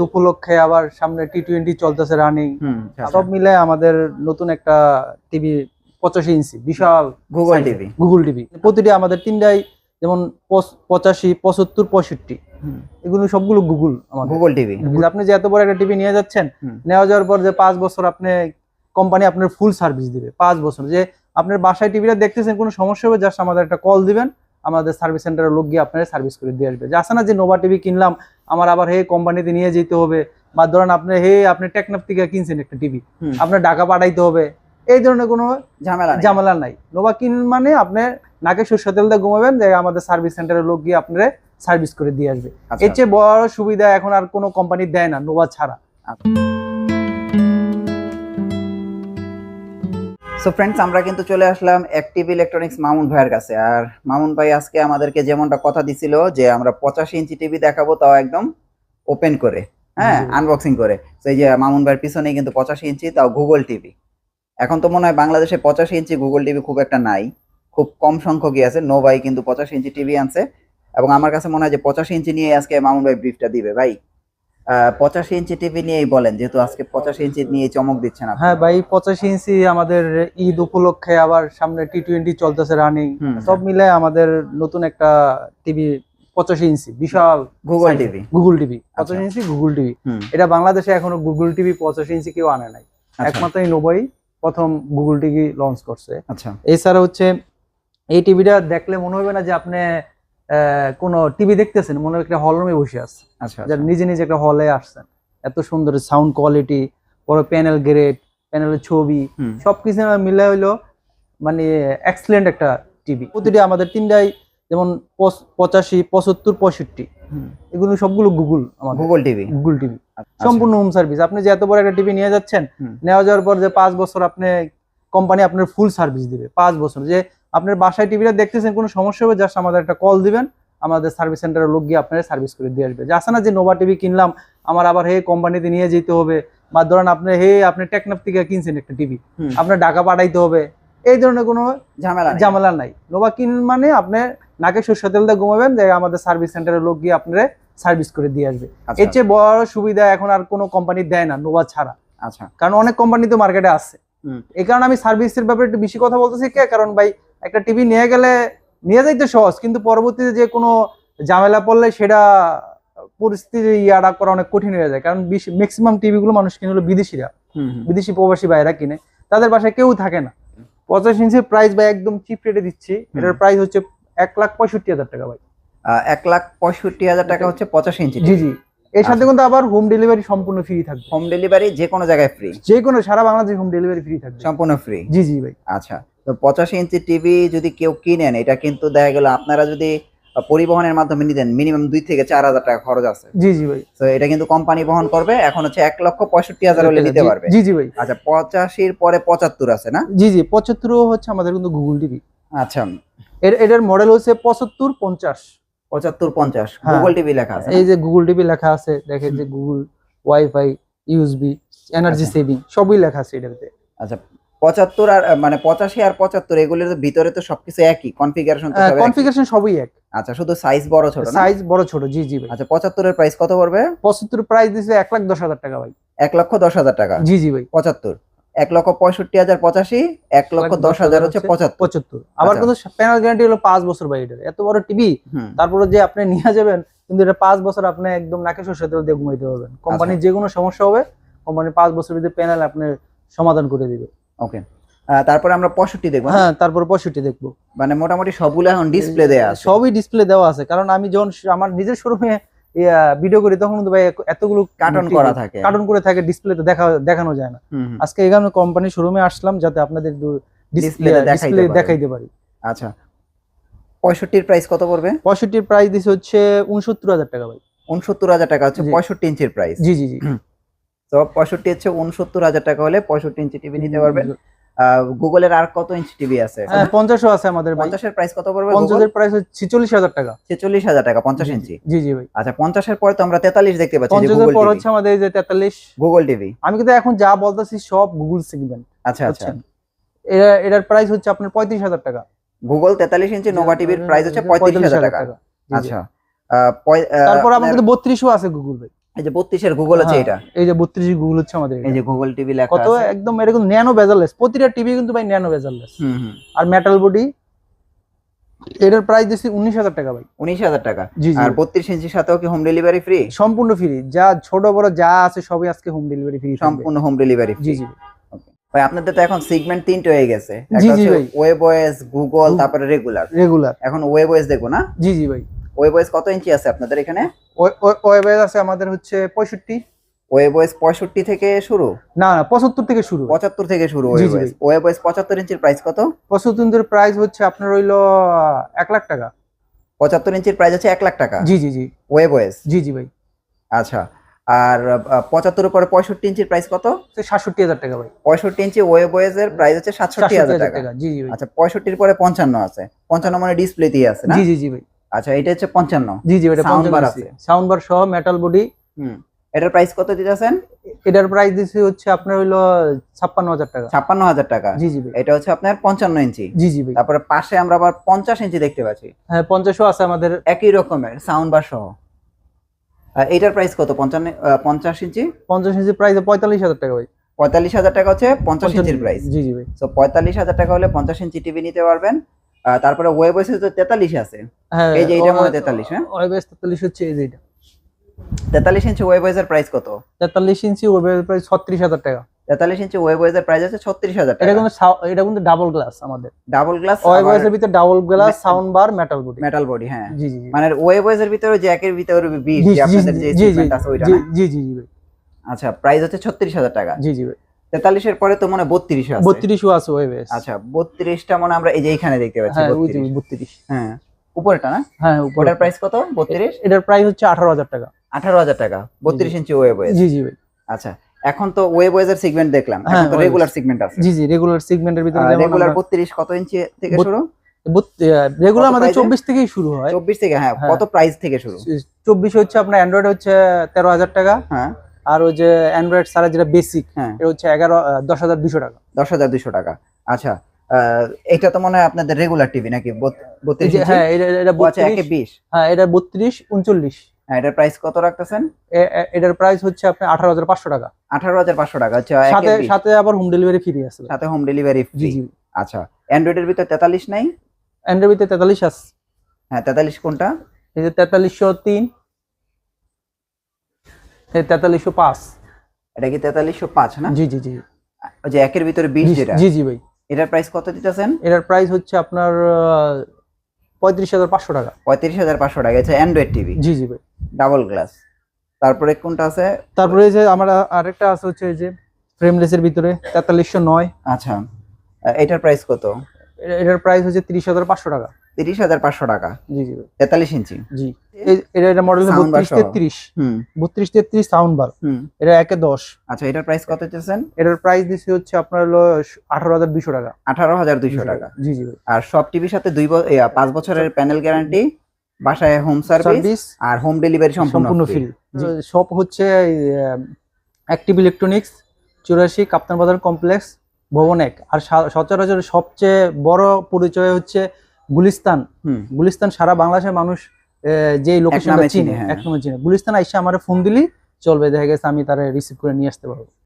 উপলক্ষে আবার সামনে টি টোয়েন্টি চলতেছে রানিং সব মিলে আমাদের নতুন একটা টিভি পঁচাশি ইঞ্চি বিশাল গুগল টিভি গুগল টিভি প্রতিটি আমাদের তিনটাই যেমন পঁচাশি পঁচাত্তর পঁয়ষট্টি। এগুলো সবগুলো গুগল আমাদের। গুগল টিভি আপনি যে এত বড় একটা টিভি নিয়ে যাচ্ছেন নেওয়া যাওয়ার পর যে পাঁচ বছর আপনি কোম্পানি আপনার ফুল সার্ভিস দিবে পাঁচ বছর। যে আপনার বাসায় টিভিটা দেখতেছেন কোনো সমস্যা হবে জাস্ট আমাদের একটা কল দিবেন আমাদের সার্ভিস সেন্টারের লোক গিয়ে আপনার সার্ভিস করে দিয়ে আসবে। যে আসে না যে নোভা টিভি কিনলাম আমার আবার হে কোম্পানিতে নিয়ে যেতে হবে বা ধরেন আপনি হে আপনি টেকনাফ থেকে কিনছেন একটা টিভি আপনার টাকা পাঠাইতে হবে এই ধরনের কোনো ঝামেলা ঝামেলা নাই। নোভা কিন মানে আপনি নাকে সরষে তেল দিয়ে ঘুমাবেন যে আমাদের সার্ভিস সেন্টারের লোক গিয়ে আপনারা সার্ভিস করে দিয়ে আসবে। আচ্ছা। এর চেয়ে বড় সুবিধা এখন আর কোনো কোম্পানি দেয় না নোভা ছাড়া। সো ফ্রেন্ডস আমরা কিন্তু চলে আসলাম অ্যাক্টিভ ইলেকট্রনিক্স মামুন ভাইয়ের কাছে। আর মামুন ভাই আজকে আমাদেরকে যেমনটা কথা দিছিল যে আমরা পঁচাশি ইঞ্চি টিভি দেখাবো তাও একদম ওপেন করে হ্যাঁ আনবক্সিং করে। তো এই যে মামুন ভাইয়ের পিছনেই কিন্তু পঁচাশি ইঞ্চি তাও গুগল টিভি এখন তো মনে হয় বাংলাদেশে পঁচাশি ইঞ্চি গুগল টিভি খুব একটা নাই। খুব কম সংখ্যকই আছে নো ভাই কিন্তু পঁচাশি ইঞ্চি টিভি আনছে। এবং আমার কাছে মনে হয় যে পঁচাশি ইঞ্চি নিয়ে আজকে মামুন ভাই ব্রিফটা দিবে ভাই। পঁচাশি ইঞ্চি টিভি নিয়েই বলেন যেহেতু আজকে পঁচাশি ইঞ্চি নিয়ে চমক দিচ্ছেন। হ্যাঁ ভাই পঁচাশি ইঞ্চি আমাদের ঈদ উপলক্ষে আবার সামনে টি টোয়েন্টি চলতেছে রানিং সব মিলে আমাদের নতুন একটা টিভি পঁচাশি ইঞ্চি বিশাল গুগল টিভি গুগল টিভি। পঁচাশি ইঞ্চি গুগল টিভি এটা বাংলাদেশে এখনও গুগল টিভি পঁচাশি ইঞ্চি কেউ আনে নাই। আচ্ছা। একমাত্র নোবাই প্রথম গুগল টিভি লঞ্চ করছে। আচ্ছা। এছাড়া হচ্ছে এই টিভিটা দেখলে মনে হবে না যে আপনি কোনো টিভি দেখতেছেন মনে হয় একটা হল রুমে বসে আছে আচ্ছা যার নিজে নিজে একটা হলে আসছেন। এত সুন্দর সাউন্ড কোয়ালিটি বড় প্যানেল গ্রেড প্যানেলের ছবি সবকিছু মিলে হইল মানে এক্সেলেন্ট একটা টিভি প্রতিটি আমাদের তিনটাই যেমন পঁচাশি পঁচাত্তর পঁয়ষট্টি। এগুলো সবগুলো গুগল আমাদের। গুগল টিভি গুগল টিভি আচ্ছা। সম্পূর্ণ হোম সার্ভিস আপনি যে এত বড় একটা টিভি নিয়ে যাচ্ছেন নেওয়া যাওয়ার পর যে পাঁচ বছর আপনি কোম্পানি আপনার ফুল সার্ভিস দিবে। পাঁচ বছর। যে আপনার বাসায় টিভিটা দেখতেছেন কোনো সমস্যা হবে জাস্ট আমাদের একটা কল দিবেন আমাদের সার্ভিস সেন্টারের লোক গিয়ে আপনার সার্ভিস করে দিয়ে আসবে। যে না যে নোভা টিভি কিনলাম আমার আবার হে কোম্পানিতে নিয়ে যেতে হবে বা ধরেন আপনি হে আপনি টেকনাফ থেকে কিনছেন একটা টিভি আপনার টাকা পাঠাইতে হবে এই ধরনের কোনো ঝামেলা ঝামেলা নাই। নোভা কিন মানে আপনি নাকে সরষে তেল দিয়ে ঘুমাবেন যে আমাদের সার্ভিস সেন্টারের লোক গিয়ে আপনার সার্ভিস করে দিয়ে আসবে। আচ্ছা, এর চেয়ে বড় সুবিধা এখন আর কোনো কোম্পানি দেয় না নোভা ছাড়া। আচ্ছা। কারণ অনেক কোম্পানি তো মার্কেটে আছে। এই কারণে আমি সার্ভিসের ব্যাপারে একটু বেশি কথা বলতেছি কে? কারণ ভাই একটা টিভি নিয়ে গেলে নিয়ে যাইতে সহজ কিন্তু পরবর্তীতে যে কোনো ঝামেলা পড়লে সেটা পরিস্থিতি ইয়াটা করা অনেক কঠিন হয়ে যায়। কারণ ম্যাক্সিমাম টিভি গুলো মানুষ কিনে হলো বিদেশিরা। বিদেশি প্রবাসী ভাইরা কিনে। তাদের বাসায় কেউ থাকে না। পঞ্চাশ ইঞ্চির প্রাইস ভাই একদম চিপ রেটে দিচ্ছি। এটার প্রাইস হচ্ছে এক লাখ পঁয়ষট্টি হাজার টাকা ভাই। এক লাখ পঁয়ষট্টি হাজার টাকা হচ্ছে পঁচাশি ইঞ্চি জি জি। এর সাথে কিন্তু আবার হোম ডেলিভারি সম্পূর্ণ ফ্রি থাকবে। হোম ডেলিভারি যে কোনো জায়গায় ফ্রি যে কোনো সারা বাংলাদেশ হোম ডেলিভারি ফ্রি থাকবে। সম্পূর্ণ ফ্রি জি জি ভাই। আচ্ছা। তো পঁচাশি ইঞ্চি টিভি যদি কেউ কিনেন এটা কিন্তু দেখা গেল আপনারা যদি পরিবহনের মাধ্যমে নিতেন মিনিমাম দুই থেকে চার হাজার টাকা খরচ আছে। জি জি ভাই। তো এটা কিন্তু কোম্পানি বহন করবে এখন হচ্ছে এক লক্ষ পঁয়ষট্টি হাজার হলে নিতে পারবে। জি জি ভাই। আচ্ছা পঁচাশির পরে পঁচাত্তর আছে না? জি জি পঁচাত্তর হচ্ছে আমাদের কিন্তু গুগল টিভি আচ্ছা। এর এটার মডেল হচ্ছে পঁচাত্তর পঞ্চাশ। পঁচাত্তর পঞ্চাশ। হ্যাঁ। গুগল টিভি লেখা আছে এই যে গুগল টিভি লেখা আছে দেখেন যে Google wifi USB energy. Saving সবই লেখা আছে এটাতে। আচ্ছা পঁচাত্তর আর মানে পঁচাশি আর পঁচাত্তর এগুলোর ভিতরে তো সবকিছু একই। কনফিগারেশন তো সব কনফিগারেশন সবই এক। আচ্ছা শুধু সাইজ বড় ছোট না? সাইজ বড় ছোট জি জি ভাই। আচ্ছা পঁচাত্তরের প্রাইস কত পড়বে? পঁচাত্তর প্রাইস দিছে এক লাখ দশ হাজার টাকা ভাই। এক লক্ষ দশ হাজার টাকা? জি জি ভাই। পঁচাত্তর। এক লক্ষ পঁয়ষট্টি হাজার পঁচাশি এক লক্ষ দশ হাজার হচ্ছে পঁচাত্তর। পঁচাত্তর। আবার আচ্ছা। কিন্তু প্যানেল গ্যারান্টি হলো পাঁচ বছর ভাই এটার। এত বড় টিভি তারপরে যে আপনি নিয়ে যাবেন কিন্তু এটা পাঁচ বছর আপনি একদম নাকে সরষে তেল দিয়ে ঘুমাইতে পারবেন। কোম্পানির যে কোনো সমস্যা হবে কোম্পানি পাঁচ বছর ভিতরে প্যানেল আপনার সমাধান করে দিবে। ওকে তারপরে আমরা পঁয়ষট্টি দেখব হ্যাঁ? তারপর পঁয়ষট্টি দেখব। মানে মোটামুটি সবগুলো এখন ডিসপ্লে দেয়া আছে। সবই ডিসপ্লে দেওয়া আছে। কারণ আমি যখন আমার নিজের শোরুমে ভিডিও করি তখন ভাই এতগুলো কার্টন করা থাকে। কার্টন করে থাকে ডিসপ্লেতে দেখা দেখানো যায় না। আজকে এখানে কোম্পানি শোরুমে আসলাম যাতে আপনাদের ডিসপ্লে দেখাইতে ডিসপ্লে পারি। দেখাইতে পারি। আচ্ছা। পঁয়ষট্টির প্রাইস কত পড়বে? পঁয়ষট্টির প্রাইস দিছে হচ্ছে উনসত্তর হাজার টাকা ভাই। উনসত্তর হাজার টাকা হচ্ছে। পঁয়ষট্টি ইঞ্চির প্রাইস জি জি জি। তো পঁয়ষট্টি হচ্ছে উনসত্তর হাজার টাকা হলে পঁয়ষট্টি ইঞ্চি টিভি নিতে পারবেন। গুগলের আর কত ইঞ্চি টিভি আছে? হ্যাঁ পঞ্চাশও আছে আমাদের পঞ্চাশের প্রাইস কত পড়বে পঞ্চাশের প্রাইস ছিচল্লিশ হাজার টাকা। ছেচল্লিশ হাজার টাকা পঞ্চাশ ইঞ্চি? জি জি ভাই। আচ্ছা পঞ্চাশের পরে তো আমরা তেতাল্লিশ দেখতে পাচ্ছি পঞ্চাশের পর হচ্ছে আমাদের এই যে তেতাল্লিশ। গুগল টিভি আমি কিন্তু এখন যা বলতেছি সব গুগল সেগমেন্ট আচ্ছা আচ্ছা। এটার প্রাইস হচ্ছে আপনার পঁয়ত্রিশ হাজার টাকা। গুগল তেতাল্লিশ ইঞ্চি নোভা টিভির প্রাইস হচ্ছে পঁয়ত্রিশ হাজার টাকা। আচ্ছা তারপর আপনার কিন্তু বত্রিশও আছে গুগল ভাই। এই যে বত্রিশের গুগল হচ্ছে হ্যাঁ, এটা। এই যে বত্রিশ গুগল হচ্ছে আমাদের এই যে গুগল টিভি লেখা কত একদম ন্যানো বেজারলেস প্রতিটা টিভি কিন্তু ভাই ন্যানো বেজারলেস হুম হুম। আর মেটাল বডি এটার প্রাইস উনিশ হাজার টাকা ভাই। উনিশ হাজার টাকা? জি জি। আর বত্রিশ ইঞ্চির সাথেও কি হোম ডেলিভারি ফ্রি সম্পূর্ণ ফ্রি যা ছোট বড় যা আছে সবই আজকে হোম ডেলিভারি ফ্রি সম্পূর্ণ হোম ডেলিভারি জি জি। ভাই আপনাদের তো এখন সেগমেন্ট তিনটে হয়ে গেছে। জি ভাই। ওয়েব ওএস গুগল তারপরে রেগুলার রেগুলার এখন ওয়েব ওএস দেখব না? জি জি ভাই। ওয়েব ওএস কত ইঞ্চি আছে আপনাদের এখানে? ওয়েবেজ আছে আমাদের হচ্ছে পঁয়ষট্টি। ওয়েব ওএস পঁয়ষট্টি থেকে শুরু? না না পঁচাত্তর থেকে শুরু। পঁচাত্তর থেকে শুরু জি, ওয়েব জি ওএস ওয়েব ওএস পঁচাত্তর ইঞ্চির প্রাইস কত? পঁচাত্তর প্রাইস হচ্ছে আপনার হইল এক লাখ টাকা। পঁচাত্তর ইঞ্চির প্রাইস হচ্ছে এক লাখ টাকা? জি জি জি। ওয়েব ওএস জি জি ভাই। আচ্ছা। আর পঁচাত্তরের পরে পঁয়ষট্টি ইঞ্চির প্রাইস কত? সাতষট্টি হাজার টাকা ভাই। পঁয়ষট্টি ইঞ্চি ওয়েব এর প্রাইস হচ্ছে সাতষট্টি হাজার টাকা। টাকা জি জি আচ্ছা পঁয়ষট্টির পরে পঞ্চান্ন আছে। পঞ্চান্ন মানে ডিসপ্লেতেই আছে না? জি জি জি ভাই। আচ্ছা এটা হচ্ছে পঞ্চান্ন। জি জি এটা Sound bar আছে। সাউন্ড বার সহ মেটাল বডি হুম এটার প্রাইস কত দিতেছেন? এটার প্রাইস দিচ্ছি হচ্ছে আপনার ছাপ্পান্ন হাজার টাকা। ছাপ্পান্ন হাজার টাকা। জি জি ভাই। এটা হচ্ছে আপনার পঞ্চান্ন ইঞ্চি। জি জি ভাই। তারপরে পাশে আমরা আবার পঞ্চাশ ইঞ্চি দেখতে পাচ্ছি। হ্যাঁ পঞ্চাশও আছে আমাদের। একই রকমের সাউন্ড বার সহ। আর এটার প্রাইস কত? পঞ্চান্ন আহ, পঞ্চাশ ইঞ্চি? পঞ্চাশ ইঞ্চি প্রাইস পঁয়তাল্লিশ হাজার টাকা ভাই। পঁয়তাল্লিশ হাজার টাকা হচ্ছে পঞ্চাশ ইঞ্চির প্রাইস জি জি ভাই। তো পঁয়তাল্লিশ হাজার টাকা হলে পঞ্চাশ ইঞ্চি টিভি নিতে পারবেন। তারপরে ওয়েব ওয়েসে তো তেতাল্লিশ আছে। হ্যাঁ এই যে এইটা মনে হয় 43, হ্যাঁ? ওয়েবেস তেতাল্লিশ হচ্ছে এই যে এটা তেতাল্লিশ ইঞ্চি ওয়েব ওয়েসের প্রাইস কত? তেতাল্লিশ ইঞ্চি ওয়েবের প্রাইস ছত্রিশ হাজার টাকা। তেতাল্লিশ ইঞ্চি ওয়েব ওয়েসের প্রাইস আছে ছত্রিশ হাজার এটা কিন্তু এটা কিন্তু ডাবল গ্লাস আমাদের। ডাবল গ্লাস ওয়েবের ভিতরে double glass sound bar metal body metal body হ্যাঁ। জি জি মানে ওয়েব ওয়েসের ভিতরে জ্যাকের ভিতরে বিশ জি, যে আপনাদের জি, যে জি, আছে ওইটা জি, জি জি জি আচ্ছা প্রাইস হচ্ছে ছত্রিশ হাজার টাকা। জি জি ভাই। তেতাল্লিশের পরে তো মনে বত্রিশ আছে। বত্রিশও আছে ওয়েবেস আচ্ছা বত্রিশটা মনে আমরা এই যে এইখানে দেখতে পাচ্ছি হ্যাঁ ওই 32 বত্রিশ। হ্যাঁ উপরেটা না? হ্যাঁ উপরে ওটার প্রাইস কত? বত্রিশ? এটার প্রাইস হচ্ছে আঠারো হাজার টাকা। আঠারো হাজার টাকা। বত্রিশ ইঞ্চি ওয়েব জি জি ভাই। আচ্ছা এখন তো ওয়েব ওয়েজের সেগমেন্ট দেখলাম। এখন হ্যাঁ, তো রেগুলার সেগমেন্ট আছে। জি জি রেগুলার সেগমেন্টের ভিতরে রেগুলার বত্রিশ কত ইঞ্চি থেকে শুরু? রেগুলার আমাদের price এ? চব্বিশ থেকেই শুরু হয়। চব্বিশ থেকে হ্যাঁ হ্যাঁ। কত প্রাইস থেকে শুরু? চব্বিশ হচ্ছে আপনার অ্যান্ড্রয়েড হচ্ছে তেরো হাজার টাকা। হ্যাঁ। আর ওই যে অ্যান্ড্রয়েড ছাড়া যেটা বেসিক হ্যাঁ। এটা হচ্ছে এগারো দশ হাজার দুশো টাকা। দশ হাজার দুশো টাকা। আচ্ছা এটা তো মনে হয় আপনাদের রেগুলার টিভি নাকি? হ্যাঁ এটা আচ্ছা বিশ হ্যাঁ এটা বত্রিশ উনচল্লিশ। হ্যাঁ এটার প্রাইস কত রাখতেছেন? এটার প্রাইস হচ্ছে আপনার আঠারো হাজার পাঁচশো টাকা। আঠারো হাজার পাঁচশো টাকা আচ্ছা সাথে সাথে আবার হোম ডেলিভারি ফ্রি আছে। সাথে হোম ডেলিভারি ফ্রি আচ্ছা অ্যান্ড্রয়েডের ভিতর তেতাল্লিশ নাই? অ্যান্ড্রয়েড তেতাল্লিশ আছে। হ্যাঁ তেতাল্লিশ কোনটা? এই যে তেতাল্লিশশো তিন তেতাল্লিশশো পাঁচ। এটা কি তেতাল্লিশশো পাঁচ না? জি জি জি। ওই যে একের ভিতরে বিশ যেটা। জি জি ভাই। এটার প্রাইস কত দিতেছেন? এটার প্রাইস হচ্ছে আপনার পঁয়ত্রিশ হাজার পাঁচশো টাকা। পঁয়ত্রিশ হাজার পাঁচশো টাকা এটা অ্যান্ড্রয়েড টিভি জি জি ভাই। ডাবল গ্লাস তারপরে কোনটা আছে? তারপরে যে আমার আরেকটা আছে হচ্ছে যে ফ্রেমলেসের ভিতরে তেতাল্লিশশো নয়। আচ্ছা। এটার প্রাইস কত? এটার প্রাইস হচ্ছে তিরিশ হাজার পাঁচশো টাকা। তিরিশ হাজার পাঁচশো টাকা। জি জি। তেতাল্লিশ ইঞ্চি। জি। এটা এটা মডেল বত্রিশ তেত্রিশ। হুম। বত্রিশ তেত্রিশ সাউন্ড বার এটা একে দশ। আচ্ছা এটার প্রাইস কত দিতেছেন এটার প্রাইস দিচ্ছি হচ্ছে আপনার হলো আঠারো হাজার দুশো টাকা। আঠারো হাজার দুইশো টাকা। জি জি আর সব টিভির সাথে দুই পাঁচ বছরের প্যানেল গ্যারান্টি বাসায় হোম সার্ভিস আর হোম ডেলিভারি সম্পূর্ণ ফ্রি সব হচ্ছে অ্যাক্টিভ ইলেকট্রনিক্স চুরাশি কাপ্তান বাজার কমপ্লেক্স ভবন এক। আর সচরাচর সবচেয়ে বড় পরিচয় হচ্ছে গুলিস্তান। গুলিস্তান সারা বাংলাদেশের মানুষ আহ, যে লোকেশনটা চিনে, চিনে হ্যাঁ। এক নম্বর চিনে। গুলিস্তান আইসা আমার ফোন দিলি চলবে দেখা গেছে আমি তারা রিসিভ করে নিয়ে আসতে পারব।